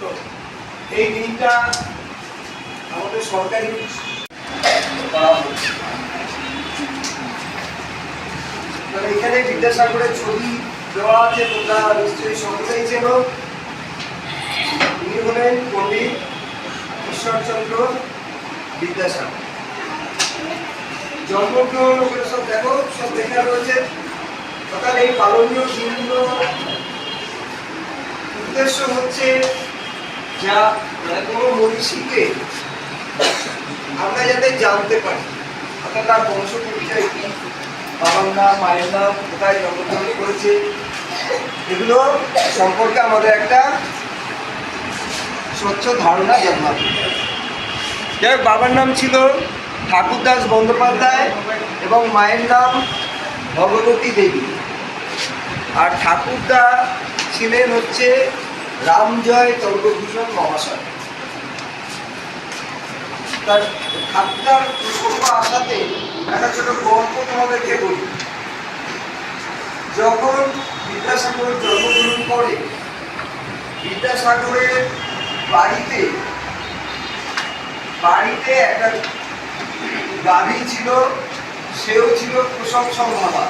তো এই দিনটা আমাদের সরকারি করা এখানে বিদ্যাসাগরের ছবি দেওয়া আছে, তোমরা নিশ্চয়ই সকলেই চেনো। ইনি হলেন পণ্ডিত ঈশ্বরচন্দ্র বিদ্যাসাগর। জন্মগ্রহণ ওগুলো সব দেখো, সব লেখা রয়েছে। অর্থাৎ এই পালনীয় দিনগুলো উদ্দেশ্য হচ্ছে যা মানে কোনো মনীষীকে আমরা যাতে জানতে পারি। অর্থাৎ তার বংশ পরিচয় কি? বাবার নাম মায়ের নাম কোথায় জন্মগ্রহণ করেছে? এগুলো সম্পর্কে আমাদের একটা স্বচ্ছ ধারণা জন্মাবে যাই হোক, বাবার নাম ছিল ঠাকুরদাস বন্দ্যোপাধ্যায় এবং মায়ের নাম ভগবতী দেবী। আর ঠাকুরদা ছিলেন হচ্ছে রামজয় তর্কভূষণ মহাশয়। তার প্রসঙ্গ আসাতে একটা ছোট গল্প তোমাদেরকে বলি। যখন বিদ্যাসাগর জন্মগ্রহণ করে, বিদ্যাসাগরের বাড়িতে বাড়িতে একটা গাভী ছিল, সেও ছিল প্রসব সম্ভাবা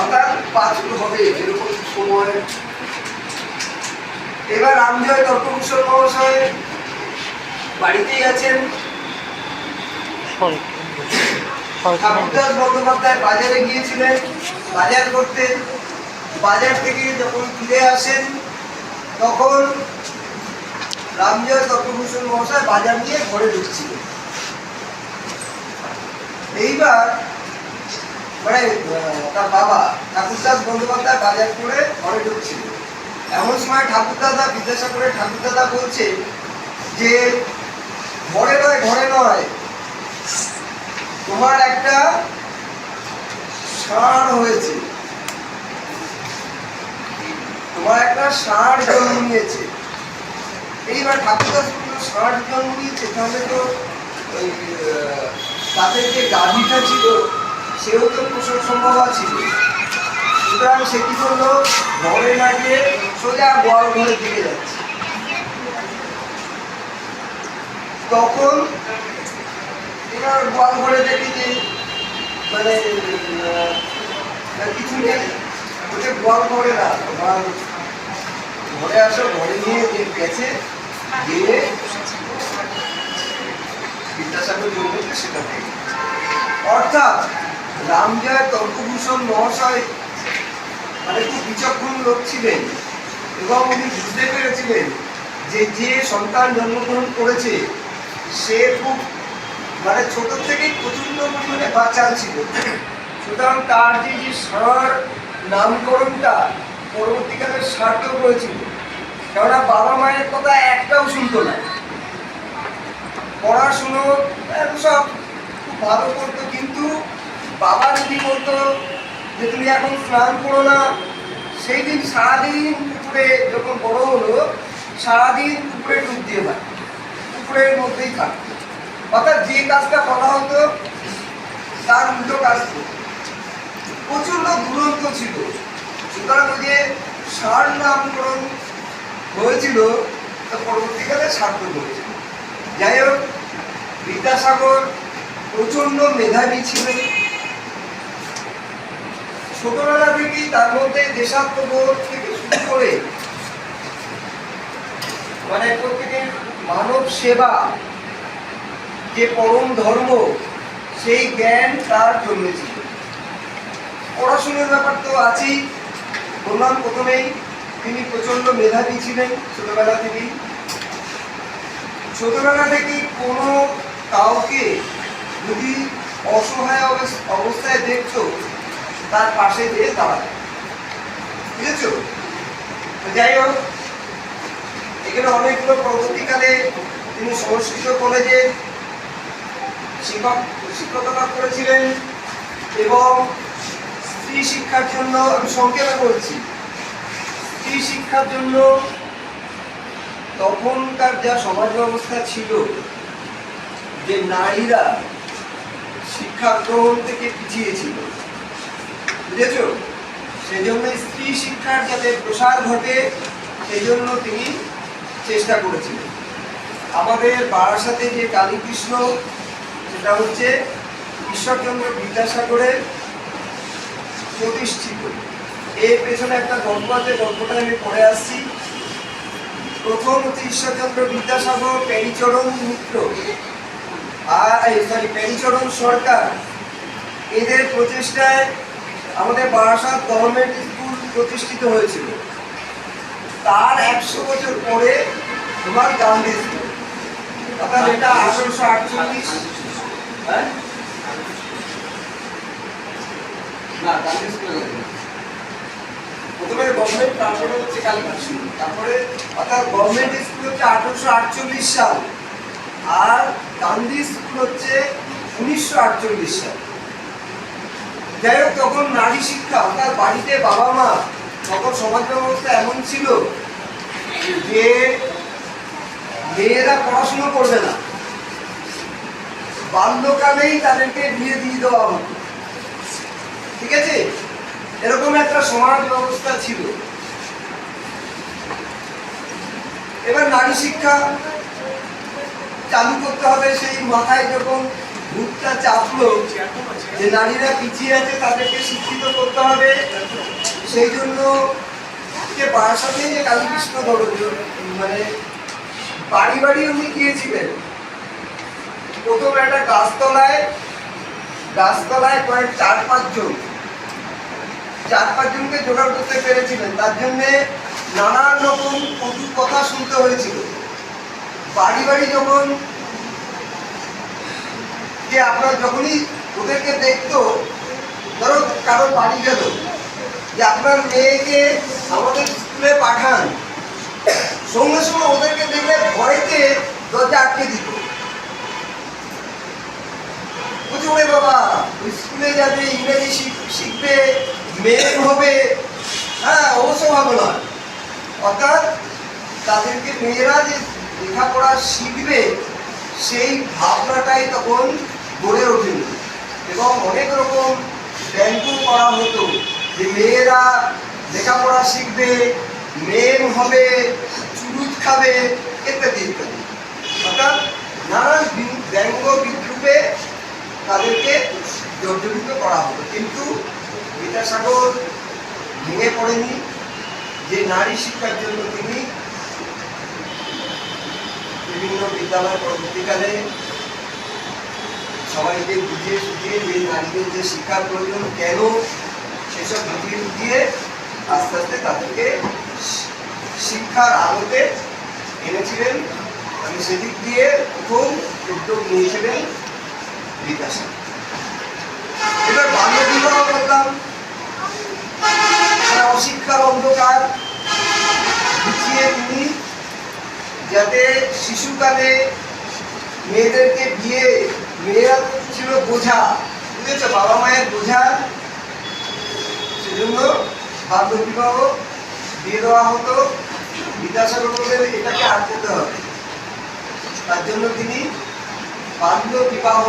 অর্থাৎ বাছুর হবে এরকম সময় এবার রামজয় তর্কভূষণ মহাশয় বাড়িতেই আছেন। ঠাকুরদাস বন্দ্যোপাধ্যায় বাজারে গিয়েছিলেন। বাজার করতে, বাজার থেকে যখন ফিরে আসেন, তখন রামজয় তর্কভূষণ মহাশয় বাজার নিয়ে ঘরে ঢুকছিলেন। এইবার মানে তার বাবা ঠাকুরদাস বন্দ্যোপাধ্যায় বাজার করে ঘরে ঢুকছিল এমন সময় ঠাকুরদাদা, বিদ্যাসাগরের ঠাকুরদাদা বলছে যে, ঘরে নয় ঘরে নয়। তোমার একটা ষাঁড় হয়েছে। তোমার একটা ষাঁড় জন্ম নিয়েছে এইবার ঠাকুরদাস বলল, ষাঁড় জন্ম নিয়েছে তাহলে তো ওই তাদের যে গাভীটা ছিল, সেও তো প্রসব সম্ভাবনা ছিল। সুতরাং সে কি করল? ঘরে না গিয়ে সোজা গোয়াল ঘরে দিকে যাচ্ছে। তখন এবার ঘরে দেখি যে মানে কিছু নেই। ওকে ঘরে ঘরে আসো, ঘরে নিয়ে গেছে, গিয়ে বিদ্যাসাগর জন্মেছে সেটা অর্থাৎ রামজয় তর্কভূষণ মহাশয় মানে খুব বিচক্ষণ লোক ছিলেন? এবং উনি বুঝতে পেরেছিলেন যে যে সন্তান জন্মগ্রহণ করেছে, সে খুব মানে ছোট থেকেই প্রচণ্ড পরিমাণে বাঁচাল ছিল। সুতরাং তার যে যে ষাঁড় নামকরণটা পরবর্তীকালে সার্থক হয়েছিল। কেননা বাবা মায়ের কথা একটাও শুনতো না। পড়াশুনো এর সব খুব ভালো করতো, কিন্তু বাবা যদি বলতো যে তুমি এখন স্নান করো না, সেই দিন সারাদিন পুকুরে যখন বড় হলো, সারাদিন পুকুরে ডুব দিয়ে হয় পুকুরের মধ্যেই থাকতো অর্থাৎ যে কাজটা করা হতো, তার উল্টো কাজ করতো প্রচণ্ড দুরন্ত ছিল। সুতরাং ওই যে সার নামকরণ হয়েছিল, তা পরবর্তীকালে সার্থক হয়েছিল। যাই হোক, বিদ্যাসাগর প্রচণ্ড মেধাবী ছিলেন। ছোটবেলা থেকেই তার মধ্যে দেশাত্মবোধ থেকে শুরু করে মানে প্রত্যেকের মানব সেবা, যে পরম ধর্ম, সেই জ্ঞান তার জন্মেছিল পড়াশোনার ব্যাপার তো আছেই। বললাম, প্রথমেই তিনি প্রচণ্ড মেধাবী ছিলেন, ছোটবেলা থেকেই। ছোটবেলা থেকেই কোনো কাউকে যদি অসহায় অবস- অবস্থায় দেখছ তার পাশে গিয়ে দাঁড়াবে। বুঝেছ? যাই হোক, এখানে অনেকগুলো পরবর্তীকালে তিনি সংস্কৃত কলেজে শিক্ষক শিক্ষকতা করেছিলেন এবং স্ত্রী শিক্ষার জন্য আমি সংক্ষেপে বলছি, স্ত্রী শিক্ষার জন্য তখনকার যা সমাজ ব্যবস্থা ছিল, যে নারীরা শিক্ষা গ্রহণ থেকে পিছিয়ে ছিল বুঝেছ সেজন্য স্ত্রী শিক্ষার যাতে প্রসার ঘটে, সেজন্য তিনি চেষ্টা করেছিলেন। আমাদের বারাসাতে যে কালীকৃষ্ণ, সেটা হচ্ছে ঈশ্বরচন্দ্র বিদ্যাসাগরের প্রতিষ্ঠিত। এর পেছনে একটা গল্প আছে, গল্পটা আমি পড়ে আসছি। প্রথম হচ্ছে ঈশ্বরচন্দ্র বিদ্যাসাগর পেরিচরণ মিত্র। আর সরি পেরিচরণ সরকার। এদের প্রচেষ্টায় আমাদের বারাসাত গভর্নমেন্ট স্কুল প্রতিষ্ঠিত হয়েছিল। তার একশো বছর পরে তোমার গান্ধী স্কুল অর্থাৎ এটা আঠারোশো আটচল্লিশ। হ্যাঁ? না স্কুলে প্রথমে গভর্নমেন্ট তারপরে হচ্ছে কালীকৃষ্ণ তারপরে অর্থাৎ গভর্নমেন্ট স্কুল হচ্ছে আঠারোশো আটচল্লিশ সাল। আর গান্ধী স্কুল হচ্ছে উনিশশো আটচল্লিশ সাল। যাই হোক, তখন নারী শিক্ষা অর্থাৎ বাড়িতে বাবা মা, তখন সমাজ ব্যবস্থা এমন ছিল যে মেয়েরা পড়াশুনো করবে না। বাল্যকালেই তাদেরকে বিয়ে দিয়ে দেওয়া হতো। ঠিক আছে? এরকম একটা সমাজ ব্যবস্থা ছিল। এবার নারী শিক্ষা চালু করতে হবে সেই মাথায় যখন ভূতটা চাপলো যে নারীরা পিছিয়ে আছে, তাদেরকে শিক্ষিত করতে হবে। সেই জন্য যে বারাসাতে যে কালীকৃষ্ণ ধরো মানে বাড়ি বাড়ি উনি গিয়েছিলেন। প্রথম একটা গাছতলায় গাছতলায় কয়েক চার পাঁচজন, চার পাঁচজনকে জোগাড় করতে পেরেছিলেন। তার জন্যে নানান রকম কথা শুনতে হয়েছিল। বাড়ি বাড়ি যখন যে আপনার যখনই ওদেরকে দেখতো, ধরো কারও বাড়ি গেল, যে আপনার মেয়েকে আমাদের স্কুলে পাঠান, সঙ্গে সঙ্গে ওদেরকে দেখলে ভয়তে দরজা আটকে দিত। ওরে বাবা স্কুলে যাবে, ইংরেজি শিখ- শিখবে মেয়ে হবে। হ্যাঁ অবশ্য ভালো নয়। অর্থাৎ তাদেরকে মেয়েরা যে লেখাপড়া শিখবে, সেই ভাবনাটাই তখন গড়ে ওঠেনি। এবং অনেক রকম ব্যঙ্গ করা হতো যে মেয়েরা লেখাপড়া শিখবে মেম হবে, চুরুট খাবে, ইত্যাদি ইত্যাদি। অর্থাৎ নানান ব্যঙ্গ বিদ্রুপে তাদেরকে জর্জরিত করা হতো। কিন্তু বিদ্যাসাগর ভেঙে পড়েনি যে নারী শিক্ষার জন্য তিনি বিভিন্ন বিদ্যালয় পরবর্তীকালে সবাইকে বুঝিয়ে সুঝিয়ে যে নারীদের যে শিক্ষার প্রয়োজন, কেন সেসব বুঝিয়ে বুঝিয়ে আস্তে আস্তে তাদেরকে শিক্ষার আলোতে এনেছিলেন আমি সেদিক দিয়ে প্রথম উদ্যোগ নিয়েছিলেন বিকাশে। এবার বাল্য বিবাহ করতাম অশিক্ষার অন্ধকার বুঝিয়ে তিনি যাতে শিশুকালে মেয়েদেরকে বিয়ে মেয়েরা ছিল বোঝা, বুঝেছ? বাবা মায়ের বোঝা। সেজন্য বাল্য বিবাহ দিয়ে দেওয়া হতো। বিদ্যাসাগর বললেন এটাকে আটকাতে হবে। তার জন্য তিনি বাল্য বিবাহ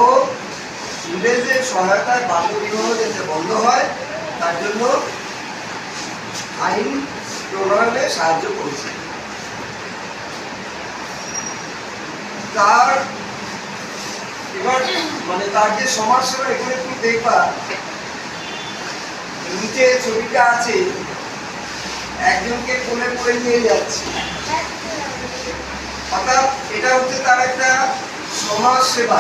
ইংরেজদের সহায়তায় বাল্য বিবাহ যাতে বন্ধ হয়। তার জন্য আইন প্রণয়নে সাহায্য করেছে। তার এবার মানে তার যে সমাজ সেবা এখানে তুমি দেখবা। নিচে ছবিটা আছে, একজনকে কোলে করে নিয়ে যাচ্ছে। অর্থাৎ এটা হচ্ছে তার একটা সমাজ সেবা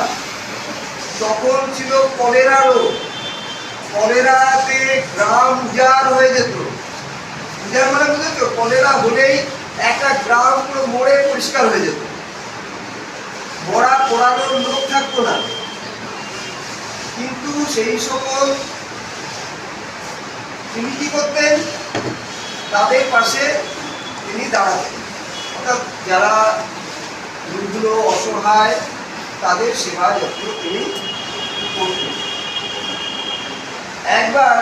তখন ছিল কলেরা রোগ কলেরাতে গ্রাম উজাড় হয়ে যেত। উজাড় মানে বুঝেছ? কলেরা হলেই একটা গ্রাম পুরো মরে পরিষ্কার হয়ে যেত। মরা পড়ানোর লোক থাকতো না। কিন্তু সেই সকল তিনি কি করতেন, তাদের পাশে তিনি দাঁড়াতেন। অর্থাৎ যারা দুর্গুলো অসহায়, তাদের সেবা যত্ন তিনি করতেন। একবার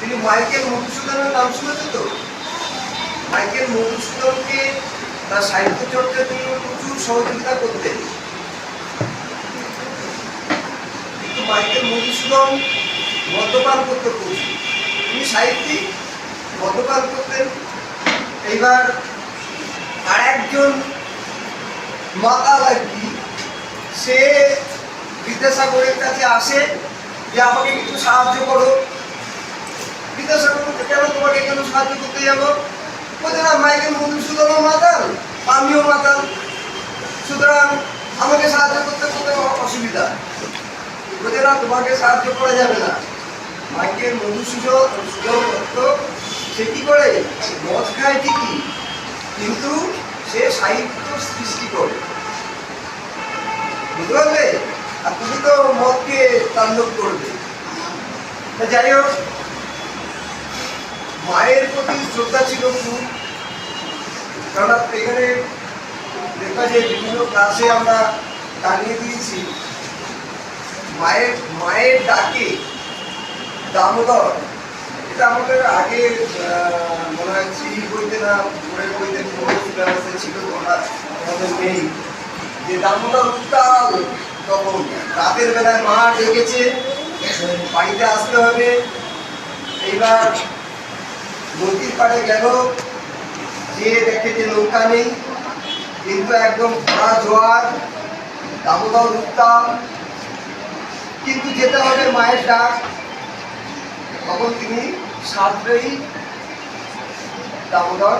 তিনি মাইকেল মধুসূদনের নাম শুনেছেন তো? মাইকেল মধুসূদনকে তার সাহিত্য চর্চার জন্য প্রচুর সহযোগিতা করতেন। কিন্তু মাইকেল মধুসূদন মদ্যপান করতে প্রচুর তিনি সাহিত্যিক, মদ্যপান করতেন। এইবার আর একজন মাতাল আর সে বিদ্যাসাগরের কাছে আসে যে, আমাকে কিছু সাহায্য করো। বিদ্যাসাগর কেন তোমাকে কেন সাহায্য করতে যাব? না মাইকেল মধুসূদনও মাতাল, আমিও মাতাল। সুতরাং আমাকে সাহায্য করতে অ- অসুবিধা না তোমাকে সাহায্য করা যাবে না। মাইকেল মধুসূদন দত্ত সে কি করে? মদ খায় ঠিকই, কিন্তু সে সাহিত্য সৃষ্টি করে। বুঝতে পারলে? আর তুমি তো মদকে তাণ্ডব করবে। যাই হোক মায়ের প্রতি শ্রদ্ধা ছিল খুব। কারণ এখানে দেখা যায় বিভিন্ন ক্লাসে আমরা টানিয়ে দিয়েছি। মায়ের মায়ের ডাকে দামোদর। এটা আমাদের আগে মনে হয় শ্রী বইতে না পড়ে বইতে ব্যবস্থা ছিল ওরা আমাদের নেই। যে দামোদর উত্তাল তখন, রাতের বেলায় মা ডেকেছে, বাড়িতে আসতে হবে। এইবার নদীর পাড়ে গেল। যে দেখে যে নৌকা নেই, কিন্তু একদম ভরা জোয়ার, দামোদর উত্তাল। কিন্তু যেতে হবে মায়ের ডাক। তখন তিনি সাঁতরেই দামোদর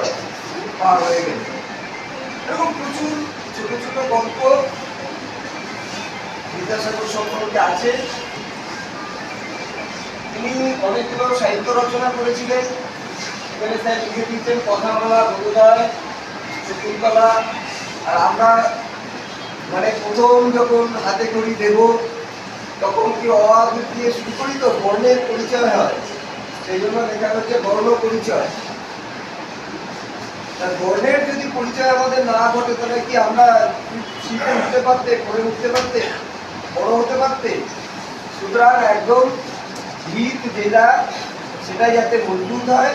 পার হয়ে গেলেন। এরকম প্রচুর ছোট ছোট গল্প বিদ্যাসাগর সম্পর্কে আছে। তিনি অনেকগুলো সাহিত্য রচনা করেছিলেন। এখানে স্যার লিখে দিয়েছেন কথা বলা বোধোদয় শকুন্তলা আর আমরা মানে প্রথম যখন হাতে করি দেব, তখন কি অআদিত দিয়ে শুরু করি তো বর্ণের পরিচয় হয়? সেই জন্য লেখা হচ্ছে বর্ণ পরিচয়। বর্ণের যদি পরিচয় আমাদের না ঘটে, তাহলে কি আমরা শিখে উঠতে পারতে করে উঠতে পারতে, বড় হতে পারতে? সুতরাং একদম ভিত যেটা সেটা যাতে মজবুত হয়।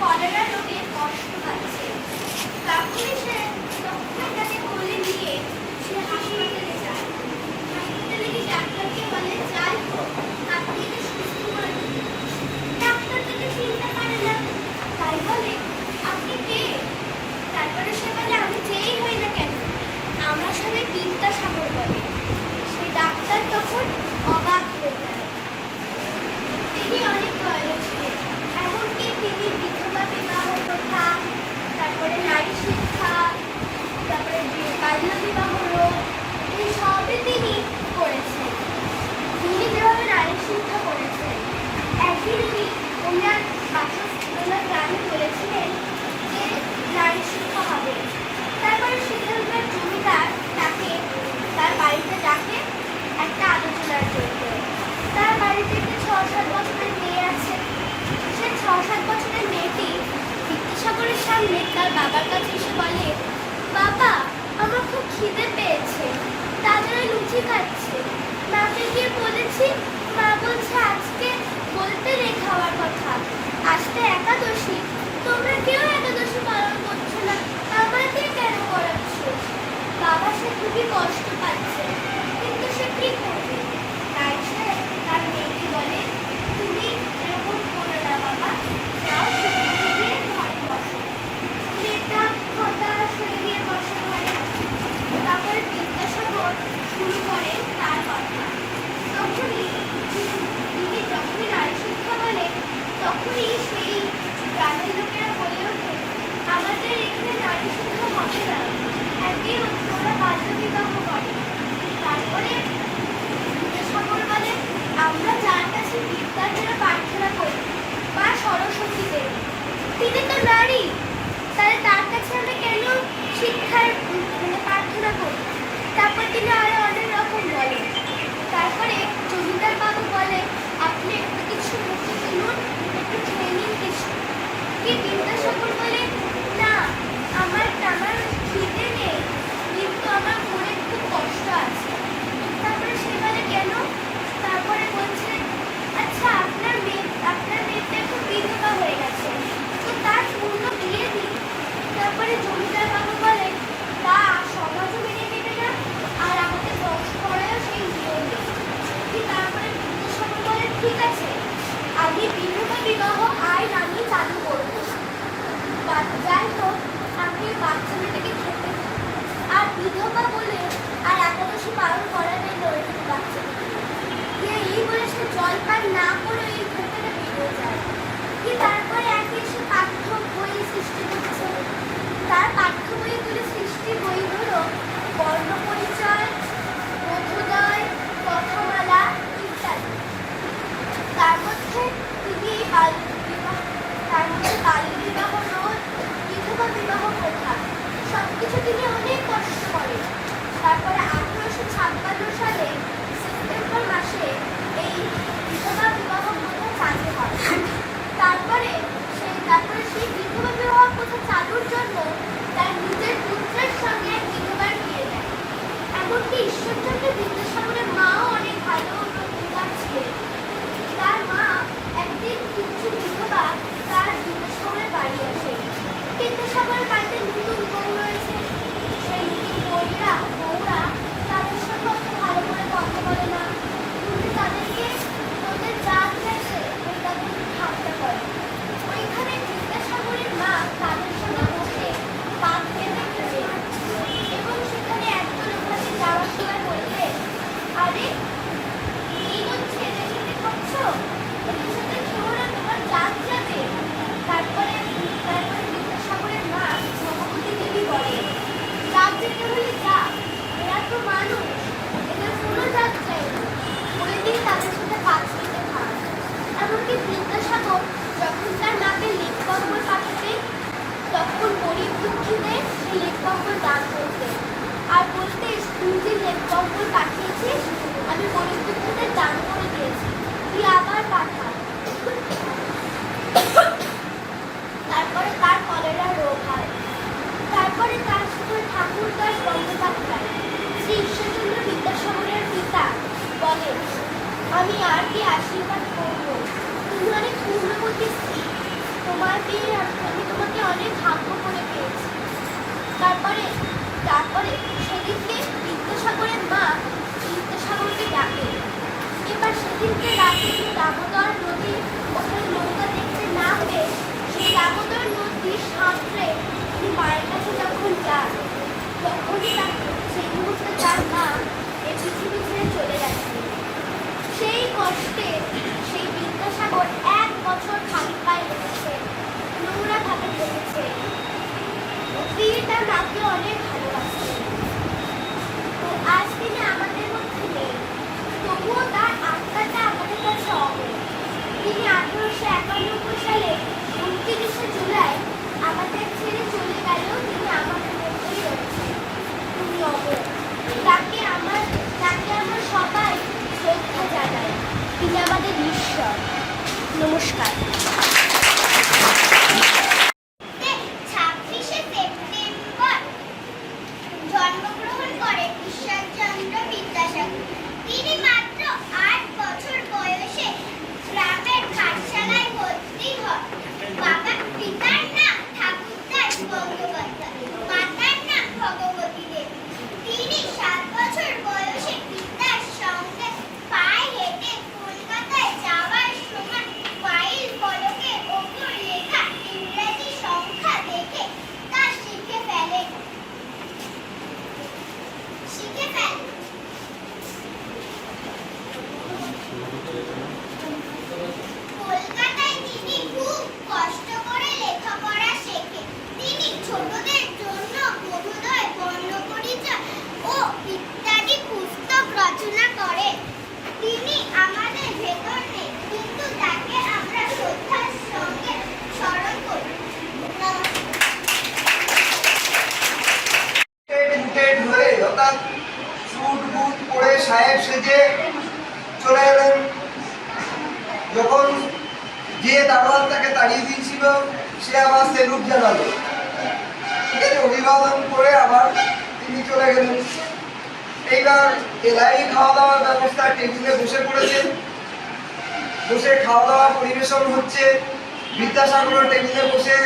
কলেরা রোগে কষ্ট পাচ্ছে। তখনই সে তখনই তাকে কোলে নিয়ে সে হাসপাতালে যায় হাসপাতালে গিয়ে ডাক্তারকে বলে যাই হোক আপনি একে সুস্থ করে দিন ডাক্তার তাকে চিনতে পারে না তাই বলে আপনি কে তারপরে সে বলে আমি যেই হই না কেন আমার সবাই বিদ্যাসাগর বলে সেই ডাক্তার তখন অবাক হয়ে যায় তিনি অনেক দয়ালু ছিলেন এমনকি তিনি বিধবা বিবাহ প্রথা তারপরে নারী শিক্ষা তারপরে বি- বাল্য বিবাহ রোগ এই সবই তিনি করেছেন তিনি যেভাবে নারী শিক্ষা করেছেন একদিন উনি ওনার বাসা ওনার গ্রামে বলেছিলেন যে নারী শিক্ষা হবে তারপরে সেখানকার জমিদার তাকে তার বাড়িতে ডাকে, একটা আলোচনার জন্য। তার বাড়িতে একটি ছ সাত বছরের মেয়ে আছে। সে ছ সাত বছরের মেয়েটি বিদ্যাসাগরের সামনে তার বাবার কাছে এসে বলে, বাবা, আমার খুব খিদে পেয়েছে। দাদারা লুচি খাচ্ছে। মাকে গিয়ে বলেছি, মা বলছে আজকে বলতে নেই খাওয়ার কথা। আজকে একাদশী। তোমরা কেউ একাদশী পালন করছ না। আমাকে কেন বাবা সে খুবই কষ্ট পাচ্ছে, কিন্তু সে কি করবে? তাই সে তার মেয়েকে বলে, তুমি এরকম করো না বাবা, যাও 好不？জন্মগ্রহণ করে ঈশ্বরচন্দ্র বিদ্যাসাগর। তিনি মাত্র আট বছর বয়সে গ্রামের পাঠশালায় ভর্তি হন। বাবা, পিতার নাম ঠাকুরদাস বন্দ্যোপাধ্যায়, মাতার নাম ভগবতী দেবী। তিনি সাত বছর বয়সে অবস্থায় টেবিলে বসে পড়েছে। বসে খাওয়া দাওয়া পরিবেশন হচ্ছে। বিদ্যাসাগর টেবিলে বসে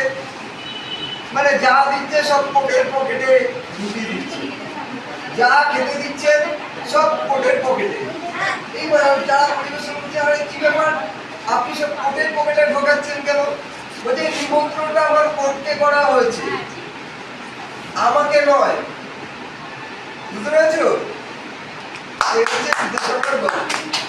মানে যা দিচ্ছে সব পকেট পকেটে ঢুকে দিচ্ছে। যা খেতে দিচ্ছেন সব পকেট পকেটে পরিবেশন হচ্ছে আর কি ব্যাপার? আপনি সব পকেট পকেটে ঢোকাচ্ছেন কেন? বলছে নিমন্ত্রণটা আমার কোর্টকে করা হয়েছে। আমাকে নয়। বুঝতে পেরেছ? এই হচ্ছে বিদ্যাসাগর গল্প।